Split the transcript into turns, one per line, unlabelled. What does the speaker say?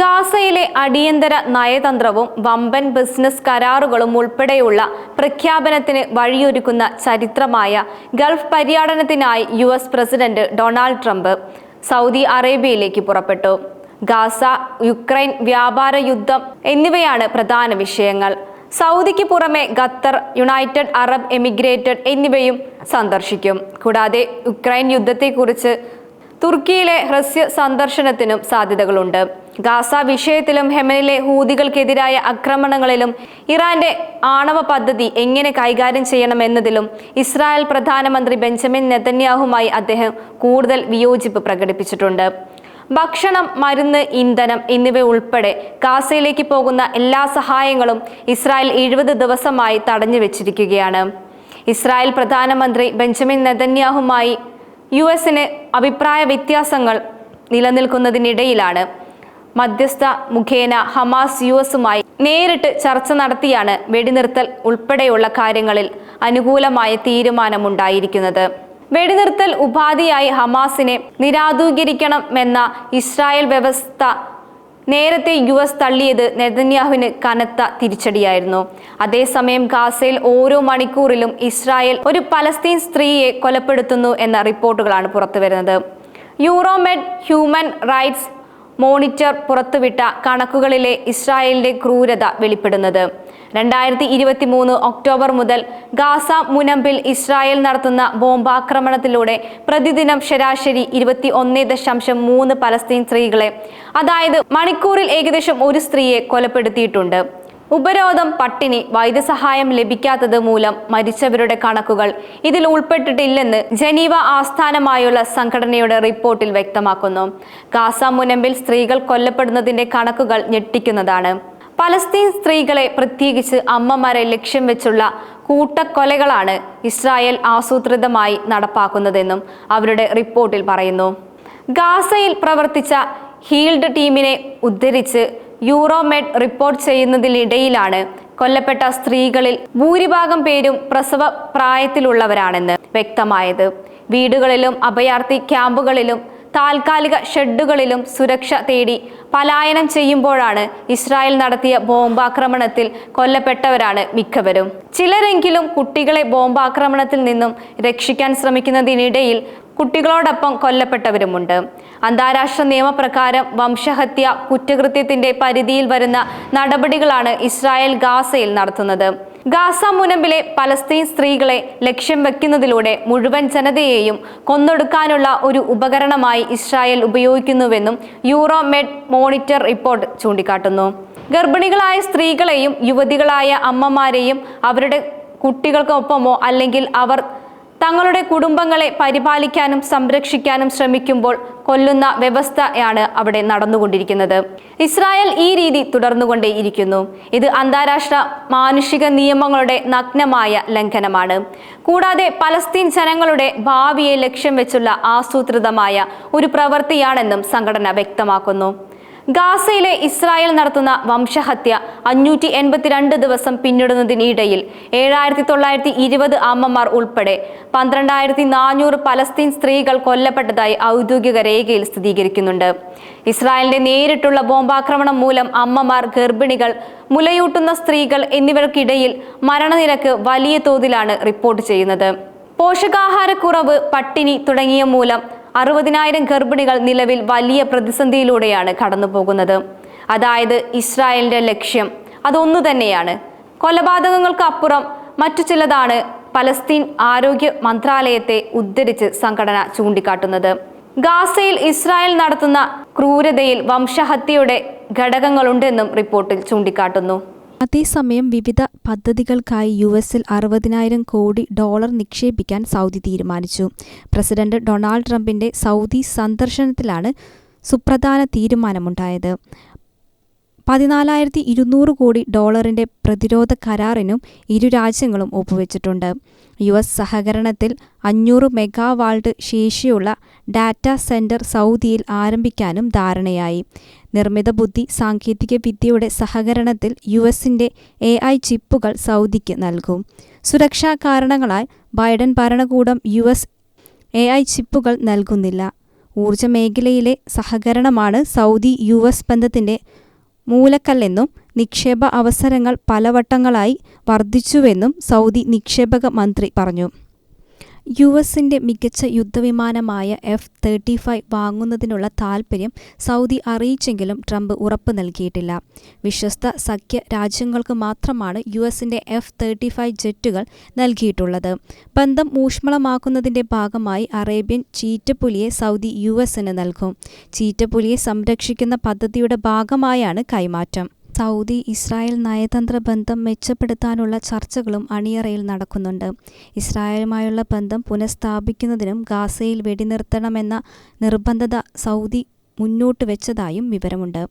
ഗാസയിലെ അടിയന്തര നയതന്ത്രവും വമ്പൻ ബിസിനസ് കരാറുകളും ഉൾപ്പെടെയുള്ള പ്രഖ്യാപനത്തിന് വഴിയൊരുക്കുന്ന ചരിത്രമായ Gulf പര്യടനത്തിനായി U S president Donald Trump Saudi അറേബ്യയിലേക്ക് പുറപ്പെട്ടു. ഗാസ യുക്രൈൻ വ്യാപാര യുദ്ധം എന്നിവയാണ് പ്രധാന വിഷയങ്ങൾ. സൗദിക്ക് പുറമെ ഖത്തർ യുണൈറ്റഡ് അറബ് എമിഗ്രേറ്റഡ് എന്നിവയും സന്ദർശിക്കും. കൂടാതെ യുക്രൈൻ യുദ്ധത്തെക്കുറിച്ച് തുർക്കിയിലെ ഹ്രസ്യ സന്ദർശനത്തിനും സാധ്യതകളുണ്ട്. ഗാസ വിഷയത്തിലും ഹെമനിലെ ഹൂതികൾക്കെതിരായ ആക്രമണങ്ങളിലും ഇറാന്റെ ആണവ പദ്ധതി എങ്ങനെ കൈകാര്യം ചെയ്യണമെന്നതിലും ഇസ്രായേൽ പ്രധാനമന്ത്രി ബെഞ്ചമിൻ നെതന്യാഹുമായി അദ്ദേഹം കൂടുതൽ വിയോജിപ്പ് പ്രകടിപ്പിച്ചിട്ടുണ്ട്. ഭക്ഷണം മരുന്ന് ഇന്ധനം എന്നിവ ഉൾപ്പെടെ ഗാസയിലേക്ക് പോകുന്ന എല്ലാ സഹായങ്ങളും ഇസ്രായേൽ എഴുപത് ദിവസമായി തടഞ്ഞു വെച്ചിരിക്കുകയാണ്. ഇസ്രായേൽ പ്രധാനമന്ത്രി ബെഞ്ചമിൻ നെതന്യാഹുമായി യു എസിന് അഭിപ്രായ വ്യത്യാസങ്ങൾ നിലനിൽക്കുന്നതിനിടയിലാണ് മധ്യസ്ഥ മുഖേന ഹമാസ് യു എസുമായി നേരിട്ട് ചർച്ച നടത്തിയാണ് വെടിനിർത്തൽ ഉൾപ്പെടെയുള്ള കാര്യങ്ങളിൽ അനുകൂലമായ തീരുമാനമുണ്ടായിരിക്കുന്നത്. വെടിനിർത്തൽ ഉപാധിയായി ഹമാസിനെ നിരാധൂകരിക്കണമെന്ന ഇസ്രായേൽ വ്യവസ്ഥ നേരത്തെ യു എസ് തള്ളിയത് നെതന്യാഹുവിന് കനത്ത തിരിച്ചടിയായിരുന്നു. അതേസമയം ഗാസയിൽ ഓരോ മണിക്കൂറിലും ഇസ്രായേൽ ഒരു പലസ്തീൻ സ്ത്രീയെ കൊലപ്പെടുത്തുന്നു എന്ന റിപ്പോർട്ടുകളാണ് പുറത്തുവരുന്നത്. യൂറോമെഡ് ഹ്യൂമൻ റൈറ്റ്സ് മോണിറ്റർ പുറത്തുവിട്ട കണക്കുകളിലെ ഇസ്രായേലിന്റെ ക്രൂരത വെളിപ്പെടുന്നത്. രണ്ടായിരത്തി ഇരുപത്തി മൂന്ന് ഒക്ടോബർ മുതൽ ഗാസ മുനമ്പിൽ ഇസ്രായേൽ നടത്തുന്ന ബോംബാക്രമണത്തിലൂടെ പ്രതിദിനം ശരാശരി ഇരുപത്തി ഒന്ന് ദശാംശം മൂന്ന് പലസ്തീൻ സ്ത്രീകളെ അതായത് മണിക്കൂറിൽ ഏകദേശം ഒരു സ്ത്രീയെ കൊലപ്പെടുത്തിയിട്ടുണ്ട്. ഉപരോധം പട്ടിണി വൈദ്യസഹായം ലഭിക്കാത്തത് മൂലം മരിച്ചവരുടെ കണക്കുകൾ ഇതിൽ ഉൾപ്പെട്ടിട്ടില്ലെന്ന് ജനീവ ആസ്ഥാനമായുള്ള സംഘടനയുടെ റിപ്പോർട്ടിൽ വ്യക്തമാക്കുന്നു. ഗാസ മുനമ്പിൽ സ്ത്രീകൾ കൊല്ലപ്പെടുന്നതിന്റെ കണക്കുകൾ ഞെട്ടിക്കുന്നതാണ്. പലസ്തീൻ സ്ത്രീകളെ പ്രത്യേകിച്ച് അമ്മമാരെ ലക്ഷ്യം വെച്ചുള്ള കൂട്ടക്കൊലകളാണ് ഇസ്രായേൽ ആസൂത്രിതമായി നടപ്പാക്കുന്നതെന്നും അവരുടെ റിപ്പോർട്ടിൽ പറയുന്നു. ഗാസയിൽ പ്രവർത്തിച്ച ഹീൽഡ് ടീമിനെ ഉദ്ധരിച്ച് യൂറോമെഡ് റിപ്പോർട്ട് ചെയ്യുന്നതിനിടയിലാണ് കൊല്ലപ്പെട്ട സ്ത്രീകളിൽ ഭൂരിഭാഗം പേരും പ്രസവ പ്രായത്തിലുള്ളവരാണെന്ന് വ്യക്തമായത്. വീടുകളിലും അഭയാർത്ഥി ക്യാമ്പുകളിലും താൽക്കാലിക ഷെഡുകളിലും സുരക്ഷ തേടി പലായനം ചെയ്യുമ്പോഴാണ് ഇസ്രായേൽ നടത്തിയ ബോംബാക്രമണത്തിൽ കൊല്ലപ്പെട്ടവരാണ് മിക്കവരും. ചിലരെങ്കിലും കുട്ടികളെ ബോംബാക്രമണത്തിൽ നിന്നും രക്ഷിക്കാൻ ശ്രമിക്കുന്നതിനിടയിൽ കുട്ടികളോടൊപ്പം കൊല്ലപ്പെട്ടവരുമുണ്ട്. അന്താരാഷ്ട്ര നിയമപ്രകാരം വംശഹത്യ കുറ്റകൃത്യത്തിന്റെ പരിധിയിൽ വരുന്ന നടപടികളാണ് ഇസ്രായേൽ ഗാസയിൽ നടത്തുന്നത്. ഗാസ മുനമ്പിലെ പലസ്തീൻ സ്ത്രീകളെ ലക്ഷ്യം വെക്കുന്നതിലൂടെ മുഴുവൻ ജനതയെയും കൊന്നൊടുക്കാനുള്ള ഒരു ഉപകരണമായി ഇസ്രായേൽ ഉപയോഗിക്കുന്നുവെന്നും യൂറോമെഡ് മോണിറ്റർ റിപ്പോർട്ട് ചൂണ്ടിക്കാട്ടുന്നു. ഗർഭിണികളായ സ്ത്രീകളെയും യുവതികളായ അമ്മമാരെയും അവരുടെ കുട്ടികൾക്കൊപ്പമോ അല്ലെങ്കിൽ അവർ തങ്ങളുടെ കുടുംബങ്ങളെ പരിപാലിക്കാനും സംരക്ഷിക്കാനും ശ്രമിക്കുമ്പോൾ കൊല്ലുന്ന വ്യവസ്ഥയാണ് അവിടെ നടന്നുകൊണ്ടിരിക്കുന്നത്. ഇസ്രായേൽ ഈ രീതി തുടർന്നുകൊണ്ടേയിരിക്കുന്നു. ഇത് അന്താരാഷ്ട്ര മാനുഷിക നിയമങ്ങളുടെ നഗ്നമായ ലംഘനമാണ്. കൂടാതെ പലസ്തീൻ ജനങ്ങളുടെ ഭാവിയെ ലക്ഷ്യം വെച്ചുള്ള ആസൂത്രിതമായ ഒരു പ്രവൃത്തിയാണെന്നും സംഘടന വ്യക്തമാക്കുന്നു. ഗാസയിലെ ഇസ്രായേൽ നടത്തുന്ന വംശഹത്യ അഞ്ഞൂറ്റി എൺപത്തിരണ്ട് ദിവസം പിന്നിടുന്നതിനിടയിൽ ഏഴായിരത്തി തൊള്ളായിരത്തി ഇരുപത് അമ്മമാർ ഉൾപ്പെടെ പന്ത്രണ്ടായിരത്തി നാനൂറ് പലസ്തീൻ സ്ത്രീകൾ കൊല്ലപ്പെട്ടതായി ഔദ്യോഗിക രേഖയിൽ സ്ഥിരീകരിക്കുന്നുണ്ട്. ഇസ്രായേലിന്റെ നേരിട്ടുള്ള ബോംബാക്രമണം മൂലം അമ്മമാർ ഗർഭിണികൾ മുലയൂട്ടുന്ന സ്ത്രീകൾ എന്നിവർക്കിടയിൽ മരണനിരക്ക് വലിയ തോതിലാണ് റിപ്പോർട്ട് ചെയ്യുന്നത്. പോഷകാഹാരക്കുറവ് പട്ടിണി തുടങ്ങിയ മൂലം അറുപതിനായിരം ഗർഭിണികൾ നിലവിൽ വലിയ പ്രതിസന്ധിയിലൂടെയാണ് കടന്നുപോകുന്നത്. അതായത് ഇസ്രായേലിന്റെ ലക്ഷ്യം അതൊന്നു തന്നെയാണ്. കൊലപാതകങ്ങൾക്കപ്പുറം മറ്റു ചിലതാണ് പലസ്തീൻ ആരോഗ്യ മന്ത്രാലയത്തെ ഉദ്ധരിച്ച് സംഘടന ചൂണ്ടിക്കാട്ടുന്നത്. ഗാസയിൽ ഇസ്രായേൽ നടത്തുന്ന ക്രൂരതയിൽ വംശഹത്യയുടെ ഘടകങ്ങളുണ്ടെന്നും റിപ്പോർട്ടിൽ ചൂണ്ടിക്കാട്ടുന്നു.
അതേസമയം വിവിധ പദ്ധതികൾക്കായി യു എസിൽ അറുപതിനായിരം കോടി ഡോളർ നിക്ഷേപിക്കാൻ സൗദി തീരുമാനിച്ചു. പ്രസിഡന്റ് ഡൊണാൾഡ് ട്രംപിന്റെ സൗദി സന്ദർശനത്തിലാണ് സുപ്രധാന തീരുമാനമുണ്ടായത്. പതിനാലായിരത്തി ഇരുന്നൂറ് കോടി ഡോളറിന്റെ പ്രതിരോധ കരാറിനും ഇരു രാജ്യങ്ങളും ഒപ്പുവെച്ചിട്ടുണ്ട്. യു എസ് സഹകരണത്തിൽ അഞ്ഞൂറ് മെഗാവാൾട്ട് ശേഷിയുള്ള ഡാറ്റാ സെന്റർ സൗദിയിൽ ആരംഭിക്കാനും ധാരണയായി. നിർമ്മിത ബുദ്ധി സാങ്കേതിക വിദ്യയുടെ സഹകരണത്തിൽ യു എസിന്റെ എ ഐ ചിപ്പുകൾ സൗദിക്ക് നൽകും. സുരക്ഷാ കാരണങ്ങളാൽ ബൈഡൻ ഭരണകൂടം യു എസ് എ ഐ ചിപ്പുകൾ നൽകുന്നില്ല. ഊർജ മേഖലയിലെ സഹകരണമാണ് സൗദി യു എസ് ബന്ധത്തിന്റെ മൂലക്കല്ലെന്നും നിക്ഷേപ അവസരങ്ങൾ പലവട്ടങ്ങളായി വർദ്ധിച്ചുവെന്നും സൗദി നിക്ഷേപക മന്ത്രി പറഞ്ഞു. യു എസിന്റെ മികച്ച യുദ്ധവിമാനമായ എഫ് തേർട്ടി ഫൈവ് വാങ്ങുന്നതിനുള്ള താൽപ്പര്യം സൗദി അറിയിച്ചെങ്കിലും ട്രംപ് ഉറപ്പ് നൽകിയിട്ടില്ല. വിശ്വസ്ത സഖ്യ രാജ്യങ്ങൾക്ക് മാത്രമാണ് യു എസിന്റെ എഫ് തേർട്ടി ഫൈവ് ജെറ്റുകൾ നൽകിയിട്ടുള്ളത്. ബന്ധം ഊഷ്മളമാക്കുന്നതിന്റെ ഭാഗമായി അറേബ്യൻ ചീറ്റപ്പുലിയെ സൗദി യു എസിന് നൽകും. ചീറ്റപ്പുലിയെ സംരക്ഷിക്കുന്ന പദ്ധതിയുടെ ഭാഗമായാണ് കൈമാറ്റം. സൗദി ഇസ്രായേൽ നയതന്ത്ര ബന്ധം മെച്ചപ്പെടുത്താനുള്ള ചർച്ചകളും അണിയറയിൽ നടക്കുന്നുണ്ട്. ഇസ്രായേലുമായുള്ള ബന്ധം പുനഃസ്ഥാപിക്കുന്നതിനും ഗാസയിൽ വെടിനിർത്തണമെന്ന നിർബന്ധത സൗദി മുന്നോട്ട് വെച്ചതായും വിവരമുണ്ട്.